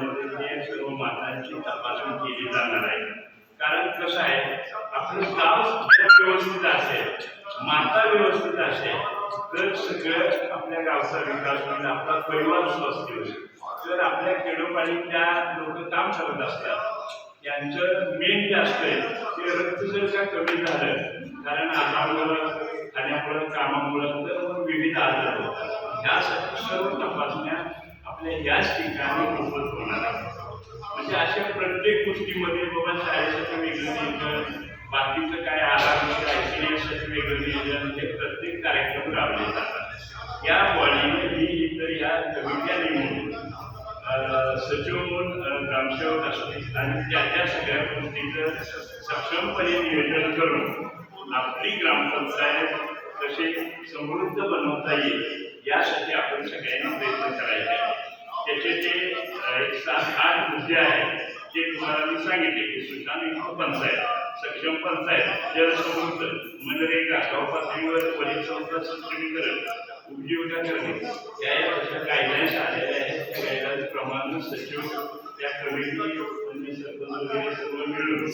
त्याच्यामध्ये सर्व मातांची तपासणी केली जाणार आहे. कारण कसं आहे आपलं गाव व्यवस्थित असेल माता व्यवस्थित असेल तर सगळं आपल्या गावचा विकास होईल आपला परिवार स्वस्थ होईल. तर आपल्या खेडोपाडी त्या लोक काम करत असतात यांचं मेन जे असतंय ते रक्त जर का कमी झालं कारण आहारामुळं खाण्यामुळं कामामुळं तर मग विविध आजार होतात. ह्यासाठी सर्व तपासण्या आपल्या याच ठिकाणी उपलब्ध गोष्टीमध्ये बाबा शाळेसाठी वेगळं नियोजन बाकीचं काय आराम ऐकण्यासाठी वेगळं नियोजन हे म्हणजे प्रत्येक कार्यक्रम राबवले जातात या बॉडीने ही इतर या कमिट्या नेमून सचिव म्हणून ग्रामसेवक असतील आणि त्या त्या सगळ्या गोष्टीचं सक्षमपणे नियोजन करून आपली ग्रामपंचायत कसे समृद्ध बनवता येईल यासाठी आपण सगळ्यांना प्रयत्न करायचे आहे. त्याचे जे एक सात आठ मुद्दे आहेत ते तुम्हाला सांगितले की सुशांत पंचायत सक्षम पंचायत जलसमृद्ध मनरेगा गाव पातळीवर परिसंस्था सक्षमीकरण उपजीविका करणे या अशा तशा गायडलाईन्स आलेल्या आहेत. त्या गायडलाईन्स प्रमाणे सचिव त्या कमिटी आणि सर्व मिळून